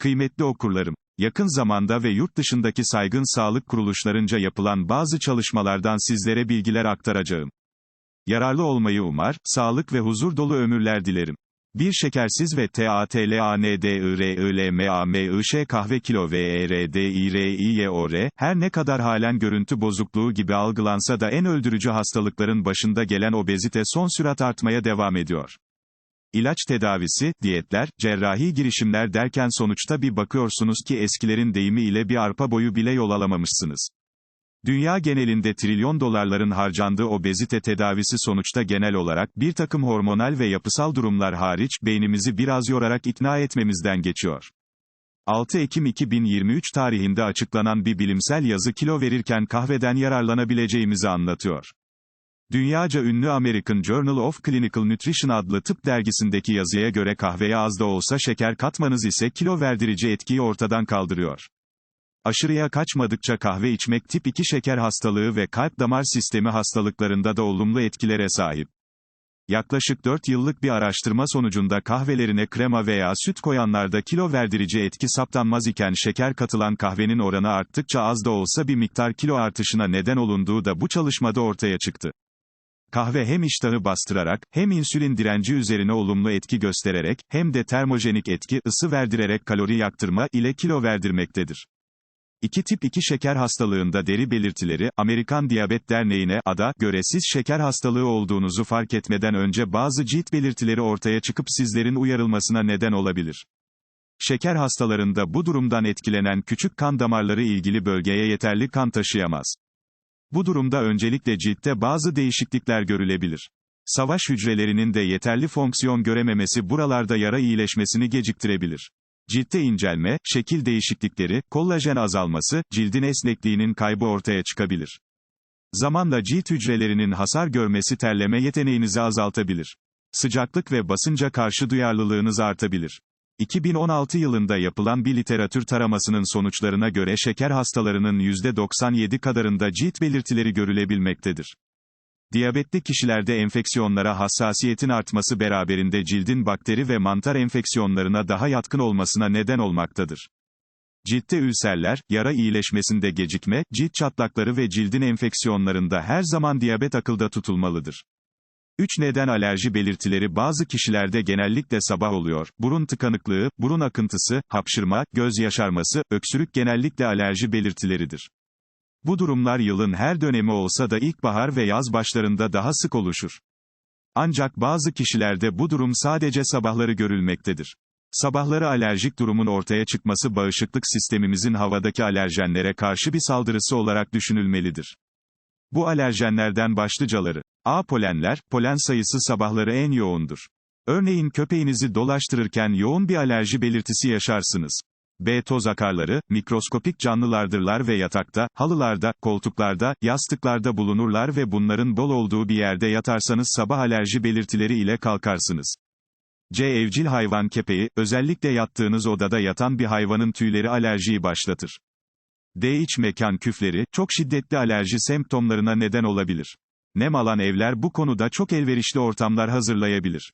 Kıymetli okurlarım, yakın zamanda ve yurt dışındaki saygın sağlık kuruluşlarınca yapılan bazı çalışmalardan sizlere bilgiler aktaracağım. Yararlı olmayı umar, sağlık ve huzur dolu ömürler dilerim. Bir şekersiz ve TATLANDIRILMAMIŞ kahve kilo VERDIRIYOR, her ne kadar halen görüntü bozukluğu gibi algılansa da en öldürücü hastalıkların başında gelen obezite son sürat artmaya devam ediyor. İlaç tedavisi, diyetler, cerrahi girişimler derken sonuçta bir bakıyorsunuz ki eskilerin deyimi ile bir arpa boyu bile yol alamamışsınız. Dünya genelinde trilyon dolarların harcandığı obezite tedavisi sonuçta genel olarak bir takım hormonal ve yapısal durumlar hariç beynimizi biraz yorarak ikna etmemizden geçiyor. 6 Ekim 2023 tarihinde açıklanan bir bilimsel yazı kilo verirken kahveden yararlanabileceğimizi anlatıyor. Dünyaca ünlü American Journal of Clinical Nutrition adlı tıp dergisindeki yazıya göre kahveye az da olsa şeker katmanız ise kilo verdirici etkiyi ortadan kaldırıyor. Aşırıya kaçmadıkça kahve içmek tip 2 şeker hastalığı ve kalp damar sistemi hastalıklarında da olumlu etkilere sahip. Yaklaşık 4 yıllık bir araştırma sonucunda kahvelerine krema veya süt koyanlarda kilo verdirici etki saptanmaz iken şeker katılan kahvenin oranı arttıkça az da olsa bir miktar kilo artışına neden olunduğu da bu çalışmada ortaya çıktı. Kahve hem iştahı bastırarak, hem insülin direnci üzerine olumlu etki göstererek, hem de termojenik etki, ısı verdirerek kalori yaktırma ile kilo verdirmektedir. 2 tip 2 şeker hastalığında deri belirtileri, Amerikan Diyabet Derneği'ne, ADA, göre siz şeker hastalığı olduğunuzu fark etmeden önce bazı cilt belirtileri ortaya çıkıp sizlerin uyarılmasına neden olabilir. Şeker hastalarında bu durumdan etkilenen küçük kan damarları ilgili bölgeye yeterli kan taşıyamaz. Bu durumda öncelikle ciltte bazı değişiklikler görülebilir. Savaş hücrelerinin de yeterli fonksiyon görememesi buralarda yara iyileşmesini geciktirebilir. Ciltte incelme, şekil değişiklikleri, kollajen azalması, cildin esnekliğinin kaybı ortaya çıkabilir. Zamanla cilt hücrelerinin hasar görmesi terleme yeteneğinizi azaltabilir. Sıcaklık ve basınca karşı duyarlılığınız artabilir. 2016 yılında yapılan bir literatür taramasının sonuçlarına göre şeker hastalarının %97 kadarında cilt belirtileri görülebilmektedir. Diyabetli kişilerde enfeksiyonlara hassasiyetin artması beraberinde cildin bakteri ve mantar enfeksiyonlarına daha yatkın olmasına neden olmaktadır. Ciltte ülserler, yara iyileşmesinde gecikme, cilt çatlakları ve cildin enfeksiyonlarında her zaman diyabet akılda tutulmalıdır. 3 neden alerji belirtileri bazı kişilerde genellikle sabah oluyor. Burun tıkanıklığı, burun akıntısı, hapşırma, göz yaşarması, öksürük genellikle alerji belirtileridir. Bu durumlar yılın her dönemi olsa da ilkbahar ve yaz başlarında daha sık oluşur. Ancak bazı kişilerde bu durum sadece sabahları görülmektedir. Sabahları alerjik durumun ortaya çıkması bağışıklık sistemimizin havadaki alerjenlere karşı bir saldırısı olarak düşünülmelidir. Bu alerjenlerden başlıcaları. A. Polenler, polen sayısı sabahları en yoğundur. Örneğin köpeğinizi dolaştırırken yoğun bir alerji belirtisi yaşarsınız. B. Toz akarları, mikroskopik canlılardırlar ve yatakta, halılarda, koltuklarda, yastıklarda bulunurlar ve bunların bol olduğu bir yerde yatarsanız sabah alerji belirtileri ile kalkarsınız. C. Evcil hayvan kepeği, özellikle yattığınız odada yatan bir hayvanın tüyleri alerjiyi başlatır. D. İç mekan küfleri, çok şiddetli alerji semptomlarına neden olabilir. Nem alan evler bu konuda çok elverişli ortamlar hazırlayabilir.